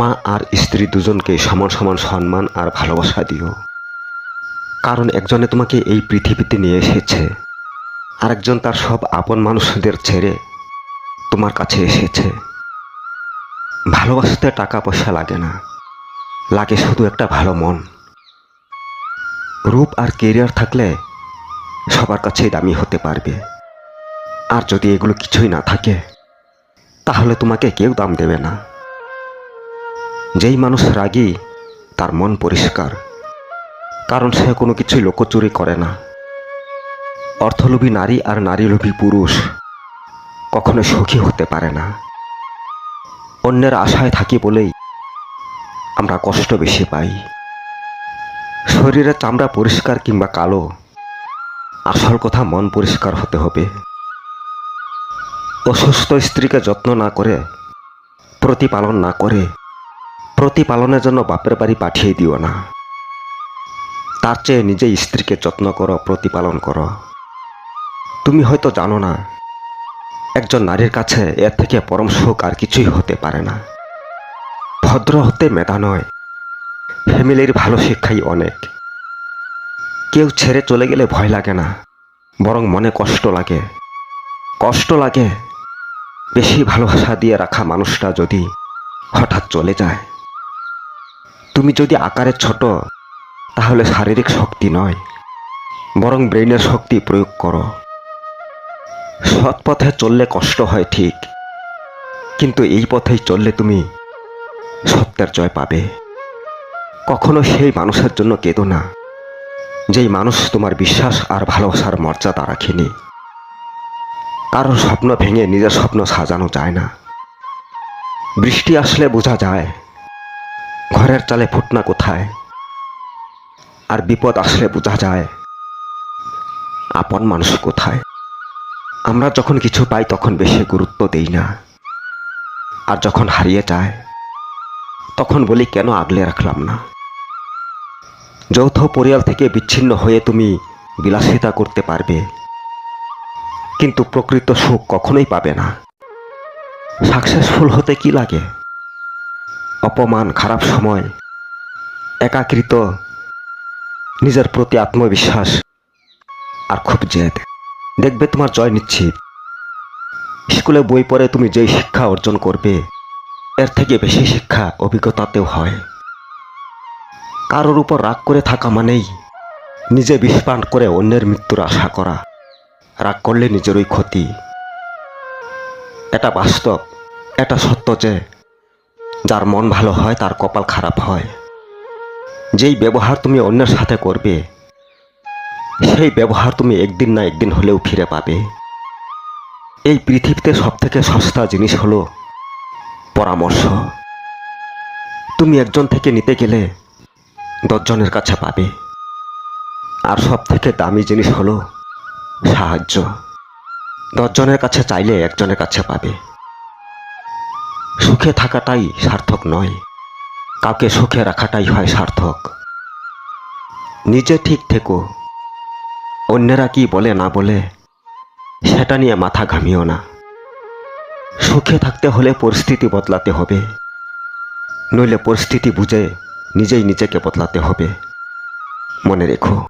মা আর স্ত্রী দুজনকে সমান সমান সম্মান আর ভালোবাসা দিও। কারণ একজনে তোমাকে এই পৃথিবীতে নিয়ে এসেছে, আরেকজন তার সব আপন মানুষদের ছেড়ে তোমার কাছে এসেছে। ভালোবাসতে টাকা পয়সা লাগে না, লাগে শুধু একটা ভালো মন। রূপ আর কেরিয়ার থাকলে সবার কাছেই দামি হতে পারবে। আর যদি এগুলো কিছুই না থাকে, তাহলে তোমাকে কেউ দাম দেবে না। যেই মানুষ রাগী, তার মন পরিষ্কার। কারণ সে কোনো কিছুই লোকচুরি করে না। অর্থলোভী নারী আর নারীলোভী পুরুষ কখনো সুখী হতে পারে না। অন্যের আশায় থাকি বলেই আমরা কষ্ট বেশি পাই। শরীরের চামড়া পরিষ্কার কিংবা কালো, আসল কথা মন পরিষ্কার হতে হবে। অসুস্থ স্ত্রীকে যত্ন না করে, প্রতিপালন না করে প্রতিপালনের জন্য বাপের বাড়ি পাঠিয়ে দিও না। তার চেয়ে নিজে স্ত্রীকে যত্ন করো, প্রতিপালন করো। তুমি হয়তো জানো না, একজন নারীর কাছে এর থেকে পরম সুখ আর কিছুই হতে পারে না। ভদ্র হতে মেধা নয়, ফ্যামিলির ভালো শিক্ষাই অনেক। কেউ ছেড়ে চলে গেলে ভয় লাগে না, বরং মনে কষ্ট লাগে। কষ্ট লাগে, বেশি ভালোবাসা দিয়ে রাখা মানুষটা যদি হঠাৎ চলে যায়। তুমি যদি আকারে ছোট, তাহলে শারীরিক শক্তি নয়, বরং ব্রেইনের শক্তি প্রয়োগ করো। সৎ পথে চললে কষ্ট হয় ঠিক, কিন্তু এই পথেই চললে তুমি সত্যের জয় পাবে। কখনো সেই মানুষের জন্য কেঁদো না, যেই মানুষ তোমার বিশ্বাস আর ভালোবাসার মর্যাদা রাখেনি। কারোর স্বপ্ন ভেঙে নিজের স্বপ্ন সাজানো যায় না। বৃষ্টি আসলে বোঝা যায় ঘরের চালে ফুটনা কোথায়? আর বিপদ আসলে বোঝা যায়, আপন মানুষ কোথায়? আমরা যখন কিছু পাই তখন বেশি গুরুত্ব দেই না। আর যখন হারিয়ে যায়, তখন বলি, কেন আগলে রাখলাম না? যৌথ পরিয়াল থেকে বিচ্ছিন্ন হয়ে তুমি বিলাসিতা করতে পারবে, কিন্তু প্রকৃত সুখ কখনোই পাবে না। সাকসেসফুল হতে কি লাগে? অপমান, খারাপ সময়, একাকৃত, নিজের প্রতি আত্মবিশ্বাস, আর খুব জেদ। দেখবে তোমার জয় নিশ্চিত। স্কুলে বই পড়ে তুমি যেই শিক্ষা অর্জন করবে, এর থেকে বেশি শিক্ষা অভিজ্ঞতাতেও হয়। কারোর উপর রাগ করে থাকা মানেই নিজে বিষপান করে অন্যের মৃত্যুর আশা করা। রাগ করলে নিজেরই ক্ষতি। এটা বাস্তব, এটা সত্য যে যার মন ভালো হয়, তার কপাল খারাপ হয়। যেই ব্যবহার তুমি অন্যের সাথে করবে, সেই ব্যবহার তুমি একদিন না একদিন হলেও ফিরে পাবে। এই পৃথিবীতে সব থেকে সস্তা জিনিস হলো পরামর্শ। তুমি একজন থেকে নিতে গেলে দশজনের কাছে পাবে। আর সব থেকে দামি জিনিস হলো সাহায্য। দশজনের কাছে চাইলে একজনের কাছে পাবে। সুখে থাকাটাই সার্থক নয়। কাউকে সুখে রাখাটাই হয় সার্থক। নিজে ঠিক থেকো। অন্যেরা কি বলে না বলে, সেটা নিয়ে মাথা ঘামিও না। সুখে থাকতে হলে পরিস্থিতি বদলাতে হবে। নইলে পরিস্থিতি বুঝে নিজেই নিজেকে বদলাতে হবে। মনে রেখো।